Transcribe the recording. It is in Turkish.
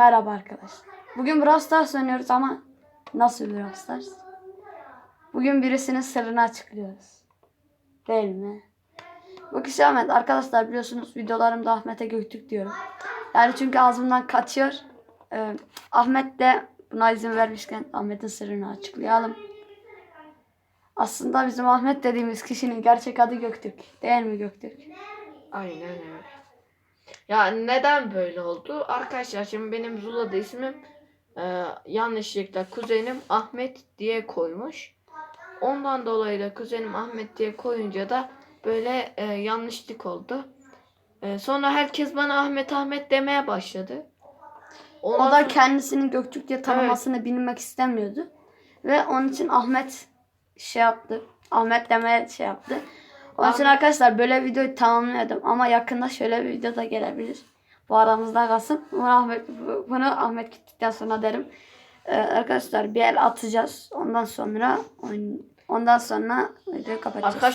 Merhaba arkadaşlar. Bugün Brawl Stars oynuyoruz ama nasıl bir Brawl Stars? Bugün birisinin sırrını açıklıyoruz. Değil mi? Bu kişi Ahmet. Arkadaşlar biliyorsunuz videolarımda Ahmet'e Göktürk diyorum. Yani çünkü ağzımdan kaçıyor. Ee, Ahmet de buna izin vermişken Ahmet'in sırrını açıklayalım. Aslında bizim Ahmet dediğimiz kişinin gerçek adı Göktürk. Değil mi Göktürk? Aynen öyle. Ya neden böyle oldu? Arkadaşlar şimdi benim Zula'da ismim e, yanlışlıkla kuzenim Ahmet diye koymuş. Ondan dolayı da kuzenim Ahmet diye koyunca da böyle e, yanlışlık oldu. E, sonra herkes bana Ahmet Ahmet demeye başladı. O Ondan da sonra- kendisini Göktürk diye tanımasını bilmek istemiyordu. Ve onun için Ahmet şey yaptı. Ahmet demeye şey yaptı. Onun için arkadaşlar böyle videoyu tamamlıyordum. Ama yakında şöyle bir video da gelebilir. Bu aramızda kalsın. Bunu Ahmet, bunu Ahmet gittikten sonra derim. Ee, arkadaşlar bir el atacağız. Ondan sonra ondan sonra videoyu kapatacağız. Arkadaşlar